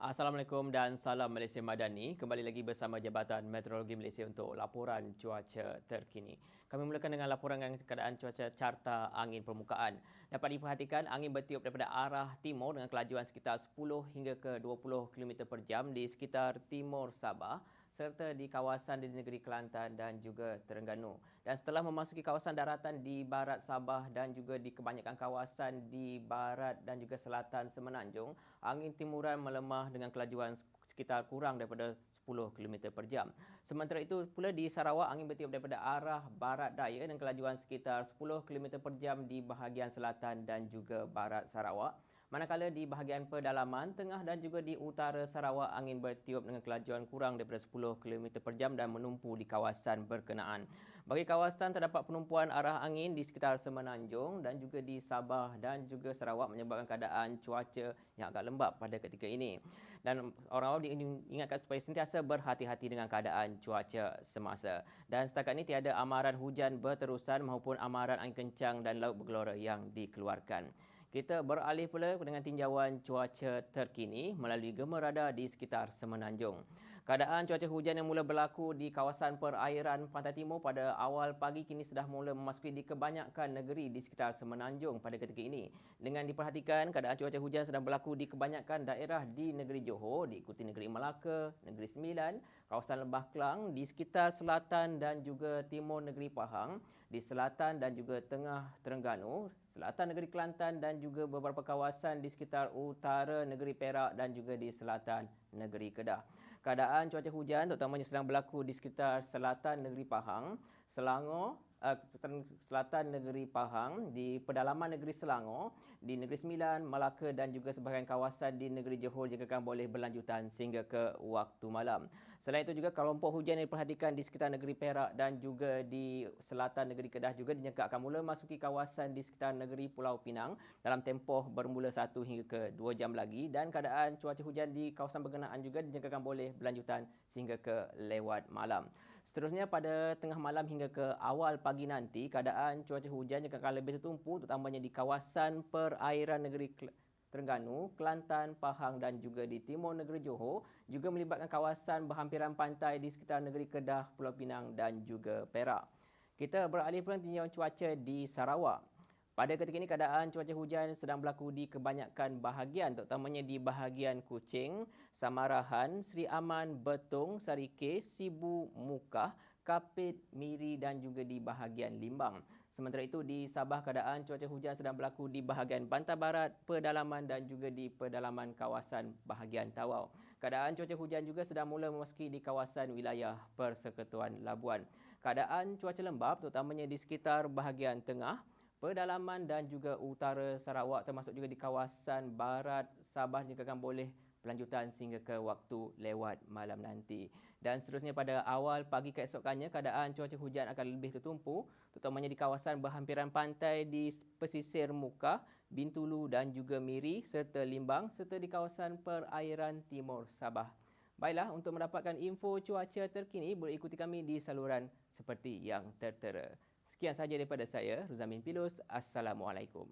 Assalamualaikum dan salam Malaysia Madani. Kembali lagi bersama Jabatan Meteorologi Malaysia untuk laporan cuaca terkini. Kami mulakan dengan laporan keadaan cuaca carta angin permukaan. Dapat diperhatikan angin bertiup daripada arah timur dengan kelajuan sekitar 10 hingga ke 20 km per jam di sekitar timur Sabah serta di kawasan di negeri Kelantan dan juga Terengganu. Dan setelah memasuki kawasan daratan di barat Sabah dan juga di kebanyakan kawasan di barat dan juga selatan Semenanjung, angin timuran melemah dengan kelajuan sekitar kurang daripada 10 km per jam. Sementara itu pula di Sarawak, angin bertiup daripada arah barat daya dengan kelajuan sekitar 10 km per jam di bahagian selatan dan juga barat Sarawak. Manakala di bahagian pedalaman, tengah dan juga di utara Sarawak, angin bertiup dengan kelajuan kurang daripada 10 km per jam dan menumpu di kawasan berkenaan. Bagi kawasan, terdapat penumpuan arah angin di sekitar Semenanjung dan juga di Sabah dan juga Sarawak menyebabkan keadaan cuaca yang agak lembap pada ketika ini. Dan orang-orang diingatkan supaya sentiasa berhati-hati dengan keadaan cuaca semasa. Dan setakat ini tiada amaran hujan berterusan maupun amaran angin kencang dan laut bergelora yang dikeluarkan. Kita beralih pula dengan tinjauan cuaca terkini melalui gemar radar di sekitar Semenanjung. Keadaan cuaca hujan yang mula berlaku di kawasan perairan Pantai Timur pada awal pagi kini sudah mula memasuki di kebanyakan negeri di sekitar Semenanjung pada ketika ini. Dengan diperhatikan, keadaan cuaca hujan sedang berlaku di kebanyakan daerah di negeri Johor, diikuti negeri Melaka, negeri Sembilan, kawasan Lembah Kelang, di sekitar selatan dan juga timur negeri Pahang, di selatan dan juga tengah Terengganu, selatan negeri Kelantan dan juga beberapa kawasan di sekitar utara negeri Perak dan juga di selatan negeri Kedah. Keadaan cuaca hujan terutamanya sedang berlaku di sekitar selatan negeri Pahang, Selangor, uh, selatan negeri Pahang, di pedalaman negeri Selangor, di negeri Sembilan, Melaka dan juga sebahagian kawasan di negeri Johor jika akan boleh berlanjutan sehingga ke waktu malam. Selain itu juga kelompok hujan yang diperhatikan di sekitar negeri Perak dan juga di selatan negeri Kedah juga dinyangka akan mula masuki kawasan di sekitar negeri Pulau Pinang dalam tempoh bermula 1 hingga ke 2 jam lagi dan keadaan cuaca hujan di kawasan berkenaan juga dinyangka akan boleh berlanjutan sehingga ke lewat malam. Seterusnya pada tengah malam hingga ke awal pagi nanti, keadaan cuaca hujan akan lebih tertumpu terutamanya di kawasan perairan negeri Terengganu, Kelantan, Pahang dan juga di timur negeri Johor juga melibatkan kawasan berhampiran pantai di sekitar negeri Kedah, Pulau Pinang dan juga Perak. Kita beralih pula tinjauan cuaca di Sarawak. Pada ketika ini keadaan cuaca hujan sedang berlaku di kebanyakan bahagian terutamanya di bahagian Kuching, Samarahan, Sri Aman, Betung, Sarike, Sibu, Mukah, Kapit, Miri dan juga di bahagian Limbang. Sementara itu di Sabah keadaan cuaca hujan sedang berlaku di bahagian pantai barat, pedalaman dan juga di pedalaman kawasan bahagian Tawau. Keadaan cuaca hujan juga sedang mula memasuki di kawasan wilayah Persekutuan Labuan. Keadaan cuaca lembap terutamanya di sekitar bahagian tengah, pedalaman dan juga utara Sarawak termasuk juga di kawasan barat Sabah jika boleh pelanjutan sehingga ke waktu lewat malam nanti. Dan seterusnya pada awal pagi keesokannya keadaan cuaca hujan akan lebih tertumpu terutamanya di kawasan berhampiran pantai di pesisir Muka, Bintulu dan juga Miri serta Limbang serta di kawasan perairan timur Sabah. Baiklah, untuk mendapatkan info cuaca terkini boleh ikuti kami di saluran seperti yang tertera. Sekian sahaja daripada saya, Ruzamin Pilus. Assalamualaikum.